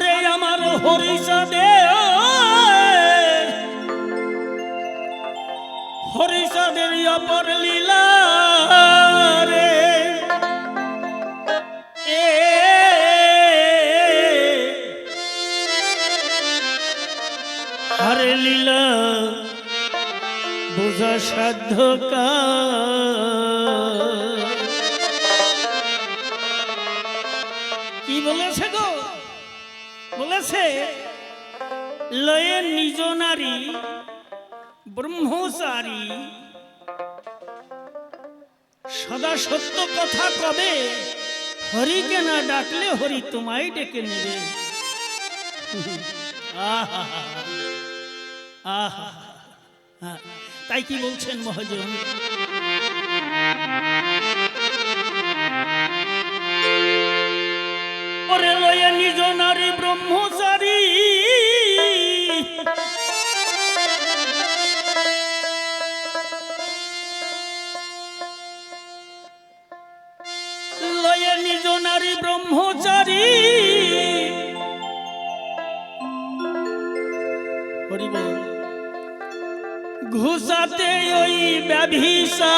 আরে আমার হরিষাদে হরিষাদের অপর লীলা এ হরে লীলা বোঝা সাধ্য নিজ নারী, ব্রহ্মচারী। সদা সত্য কথা কবে? হরিকে না ডাকলে হরি তোমায় ডেকে নেবে। আহা তাই কি বলছেন মহাজন? ওরে লয়ে নিজ নারী ব্রহ্মচারী হরিব ঘুষাতে ওই ব্যভিসা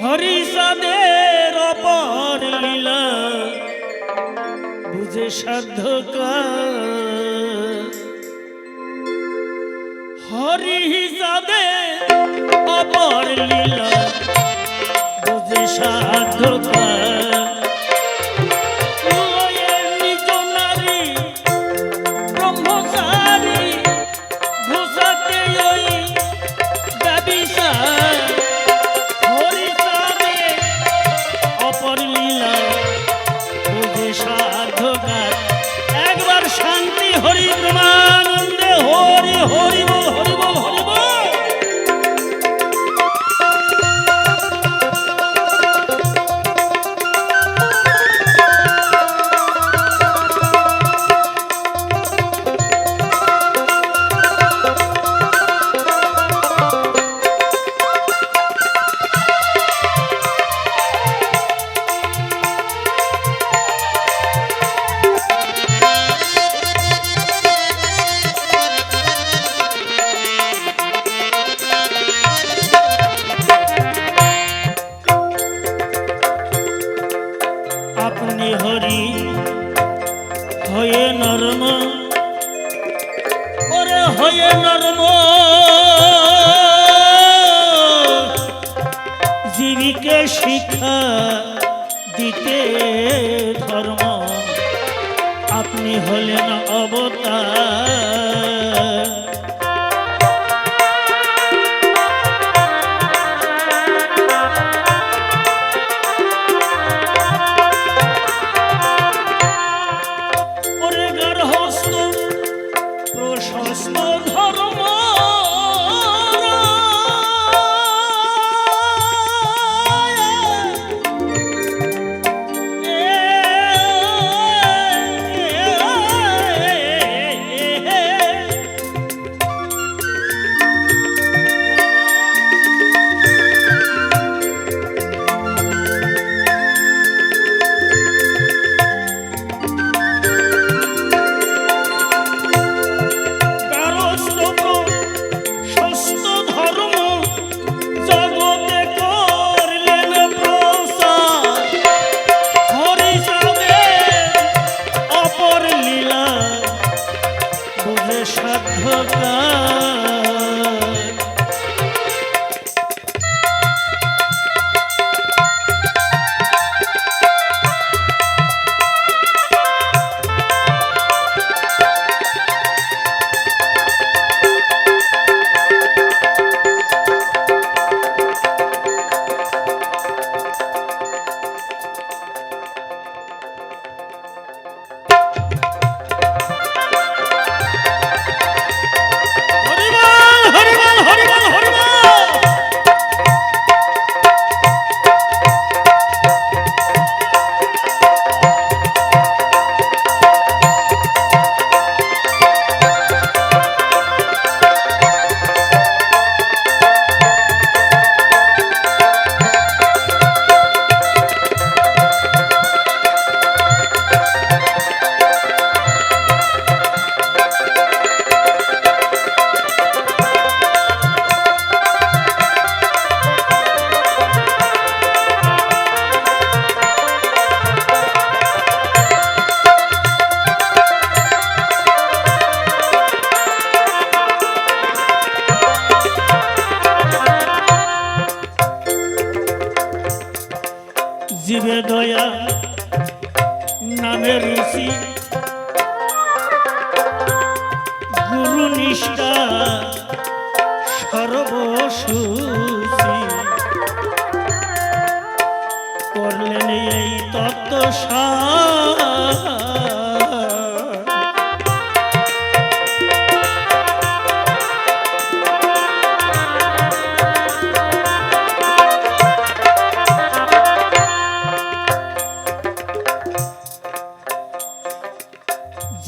হরিষাদের অপর লীলা। বুঝে সাধ্য হরি হিসাবে অপর লীলা, বুঝে সাধ্য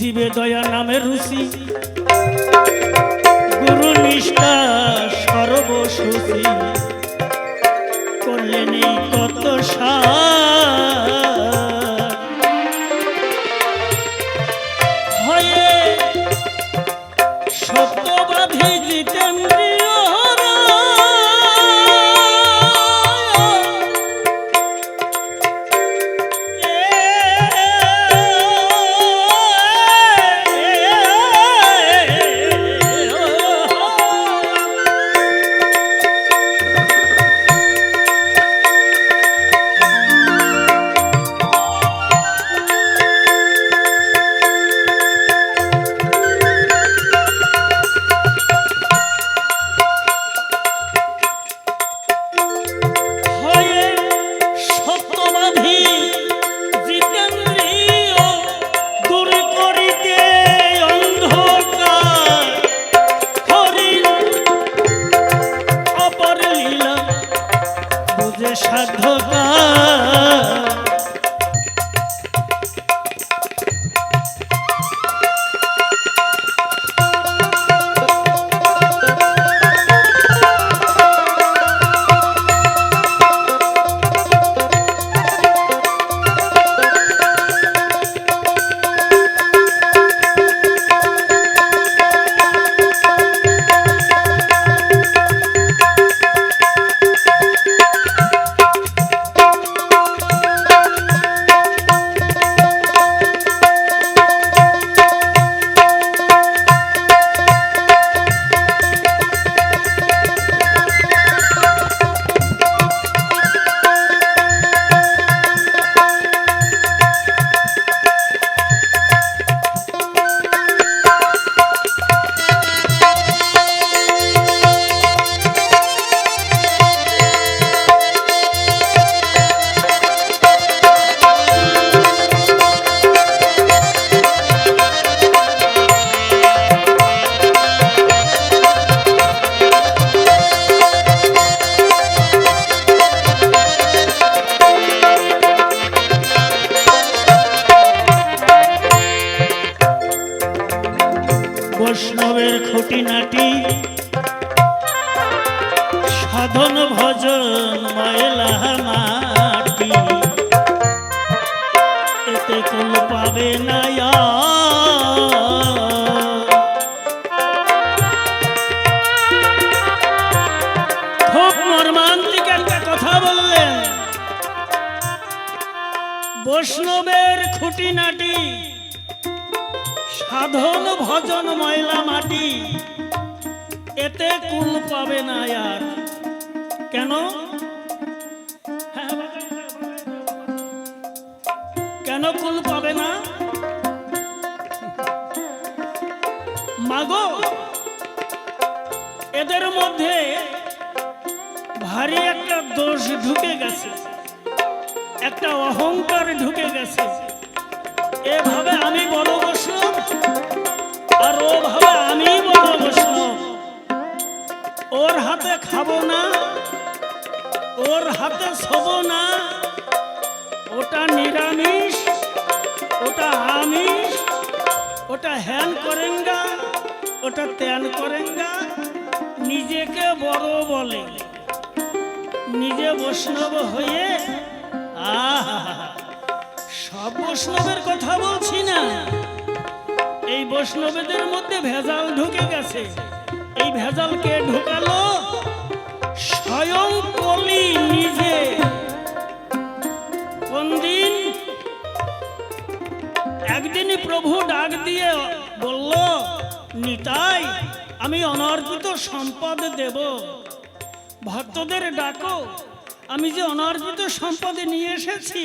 জীবে দয়া নামে রুচি। গুরু নিষ্ঠা সর্বসুচি। সাধন ভজন ময়লা মাটি। এতে কুল পাবে না। খুব মর্মান্তিক কথা বললেন। বৈষ্ণবের খুঁটিনাটি সাধন ভজন ময়লা মাটি। এতে কুল পাবে না আর কেন? কেন কুল পাবে না? মাগো, এদের মধ্যে ভারী একটা দোষ ঢুকে গেছে। একটা অহংকার ঢুকে গেছে। এভাবে আমি বড় বৈষ্ণব আর ওভাবে আমি বড় বৈষ্ণব ওর হাতে খাব না। ওর হাতে শোবো না। ওটা নিরামিষ, ওটা আমিষ, ওটা হ্যান করেঙ্গা, ওটা ত্যান করেঙ্গা, নিজেকে বড় বলে। নিজে বৈষ্ণব হয়ে, আহা, সব বৈষ্ণবের কথা বলছি না। এই বৈষ্ণবদের মধ্যে ভেজাল ঢুকে গেছে। এই ভেজাল কে ঢুকালো? স্বয়ং কলি নিজে কোনদিন একদিন প্রভু ডাক দিয়ে বলল, নিতাই, আমি অনর্পিত সম্পদ দেব। ভক্তদের ডাকো, আমি যে অনর্জিত সম্পদে নিয়ে এসেছি।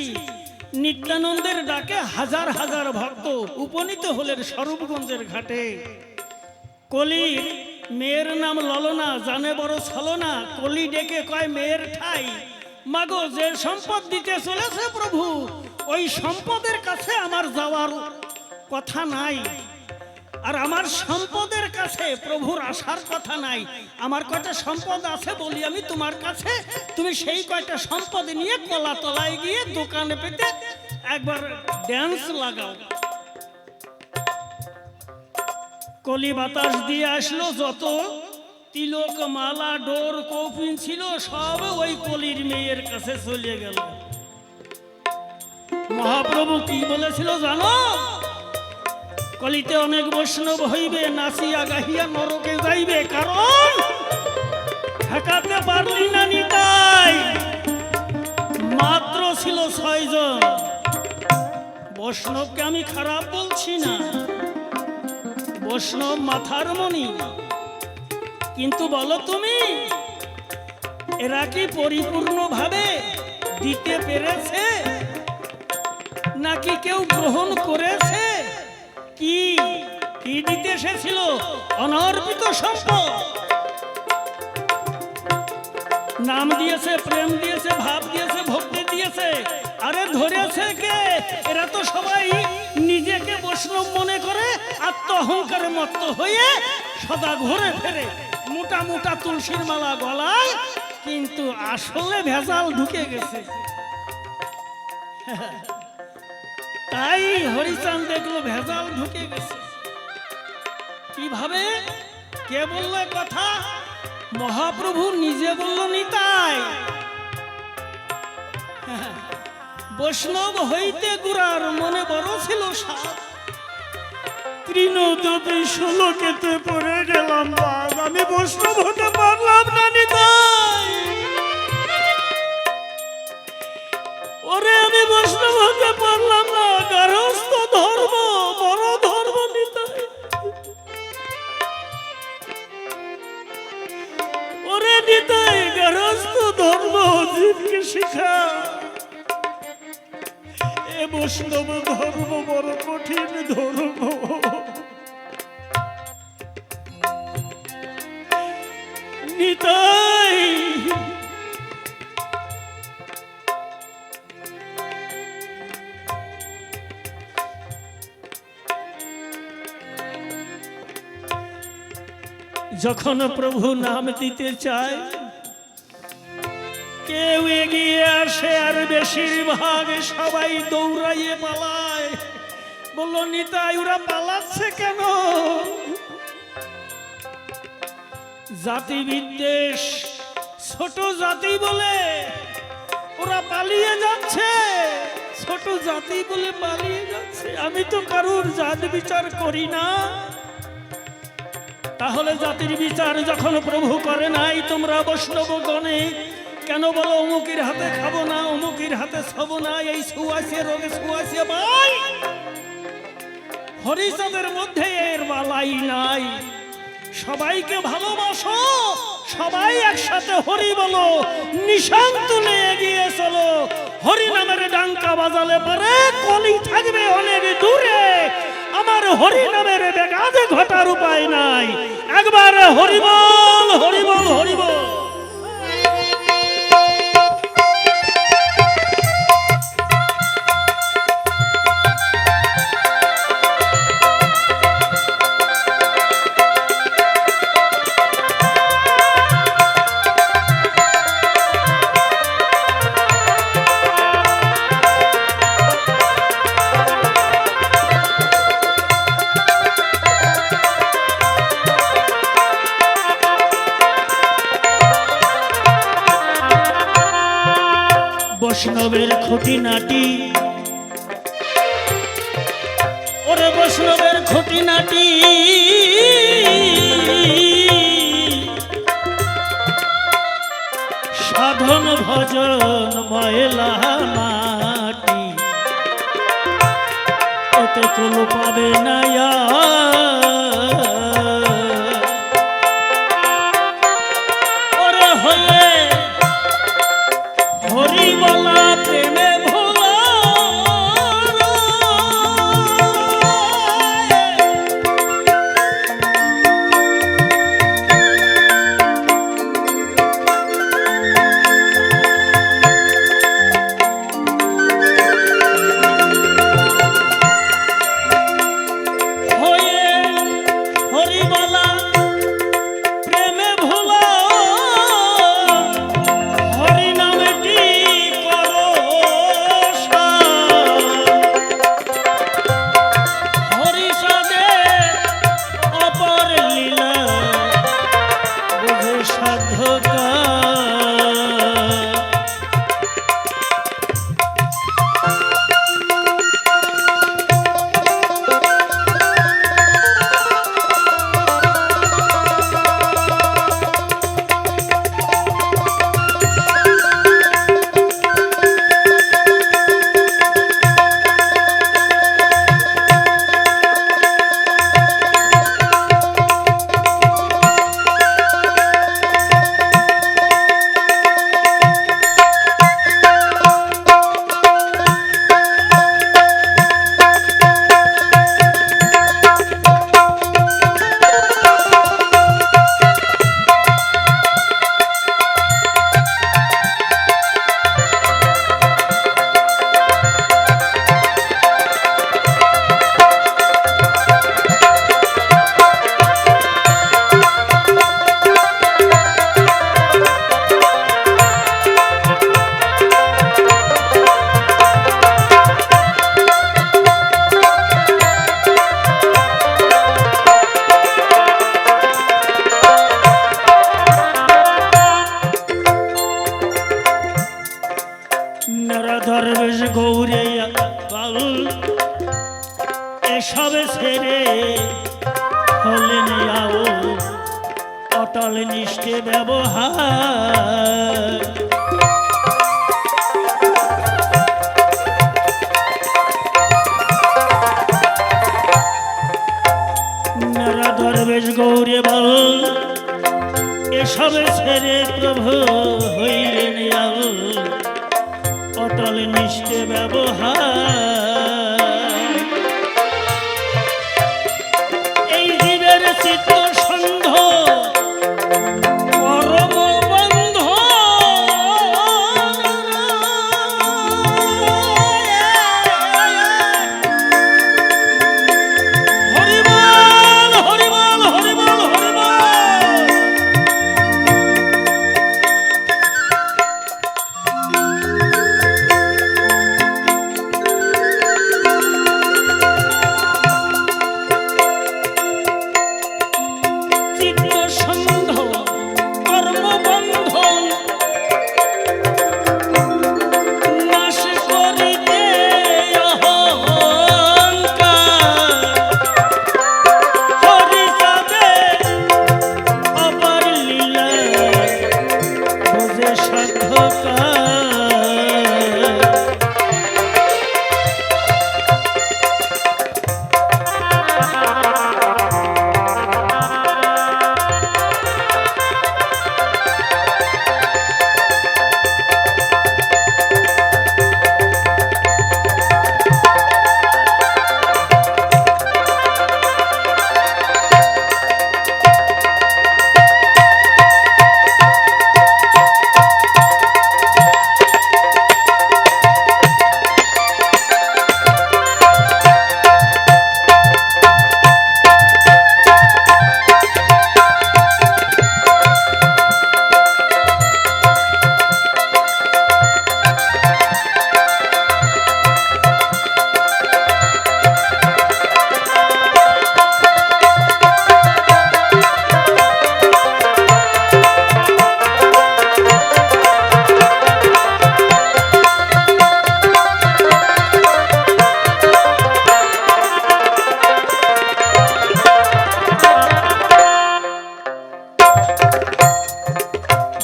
নিত্যানন্দের ডাকে হাজার হাজার ভক্ত উপনীত হলেন স্বরূপগঞ্জের ঘাটে। কলির মেয়ের নাম ললনা, জানে বড় ছলনা, কলি ডেকে কয় মেয়ের ঠাই। মাগো, যে সম্পদ দিতে চলেছে প্রভু, ওই সম্পদের কাছে আমার যাওয়ার কথা নাই। আর আমার সম্পদের কাছে প্রভুর আসার কথা নাই। আমার কয়টা সম্পদ আছে বলি আমি তোমার কাছে? তুমি সেই কয়টা সম্পদ নিয়ে কলা তলায় গিয়ে দোকানে পেতে একবার ড্যান্স লাগাও। কলি বাতাস দিয়ে আসলো যত। তিলক, মালা ডোর কৌপিন ছিল, সব ওই কলির মেয়ের কাছে চলে গেল। মহাপ্রভু কি বলেছিল জানো? কলিতে অনেক বৈষ্ণব হইবে নাচিয়া গাহিয়া নরকে যাইবে, কারণ ঠেকাতে পারলি না নিতাই। মাত্র ছিল ছয়জন। বৈষ্ণবকে আমি খারাপ বলছি না। বৈষ্ণব মাথার মণি। কিন্তু বলো তুমি, এরা কি পরিপূর্ণভাবে দিতে পেরেছে? নাকি কেউ গ্রহণ করেছে? কি কি দিতে এসেছিল অনর্পিত সম্পদ নাম দিয়েছে, প্রেম দিয়েছে, ভাব দিয়েছে, ভক্তি দিয়েছে। আরে ধরেছে কে? এরা তো সবাই নিজেকে বৈষ্ণব মনে করে। আত্ম অহংকারে মত্ত হয়ে সদা ঘুরে ফেরে। মোটা মোটা তুলসীর মালা গলায়, কিন্তু আসলে ভেজাল ঢুকে গেছে। তাই হরিচান দেখল ভেজাল ঢুকে গেছে। কীভাবে? কে বলল কথা? মহাপ্রভু নিজে বলল নিতাই বৈষ্ণব হইতে গুড়ার মনে বড় ছিল সাপ। তৃণদবি ষোলকেতে পড়ে গেলাম বাঘ আমি বৈষ্ণব হতে পারলাম না নিতাই। ওরে আমি বৈষ্ণব হতে পারলাম না গারস্থ ধর্ম, বড় ধর্ম নিতাই। ওরে নিতাই গারস্থ ধর্ম, জীবকে শিখা। এ বৈষ্ণব ধর্ম বড় কঠিন ধর্ম। নিতাই যখন প্রভু নাম দিতে চায় কেউ এগিয়ে আসে আর বেশিরভাগ সবাই দৌড়াইয়ে পালায়। বলল, নিতাই, ওরা পালাচ্ছে কেন? জাতি বিদ্বেষ ছোট জাতি বলে ওরা পালিয়ে যাচ্ছে। ছোট জাতি বলে পালিয়ে যাচ্ছে। আমি তো কারুর জাত বিচার করি না। তাহলে জাতির বিচার যখন প্রভু করে নাই, তোমরা বৈষ্ণব গণে কেন বলো, অমুকের হাতে খাব না, অমুকের হাতে ছব না, এই সুয়াশে রোগে সুয়াশে ভাই হরিচাঁদের মধ্যে এর বালাই নাই। সবাইকে ভালোবাসো, সবাই একসাথে হরি বলো নিশান তুলে এগিয়ে চলো। হরি নামের ডাঙ্কা বাজালে পরে, কলি থাকবে অনেক দূরে। আমার হরি নামের বেগাজে ঘটার উপায় নাই। একবার হরিবল হরিবল হরিবল বৈষ্ণবের খুঁটিনাটি। ওরে বৈষ্ণবের খুঁটিনাটি। সাধন ভজন ময়লা মাটি। এতে কোনো পাবে না ওরে হয়ে গৌরে এসব ছেড়ে হলেন অটল নিষ্ঠে ব্যবহার। দরবেশ গৌরে বল এসব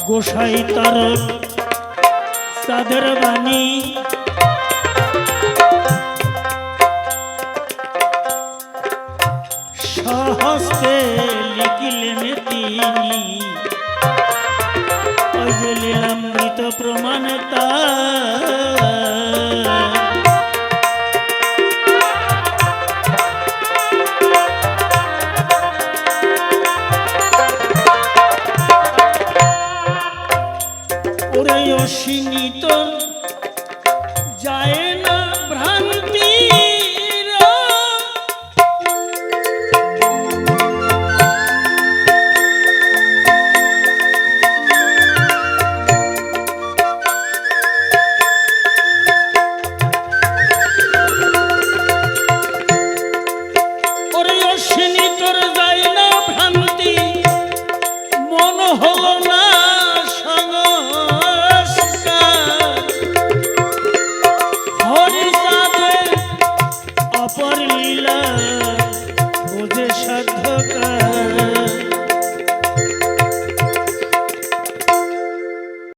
গোসাই তার সাদের বাণী। সহস্তে লিখিলেন তিনি। ওই যে তার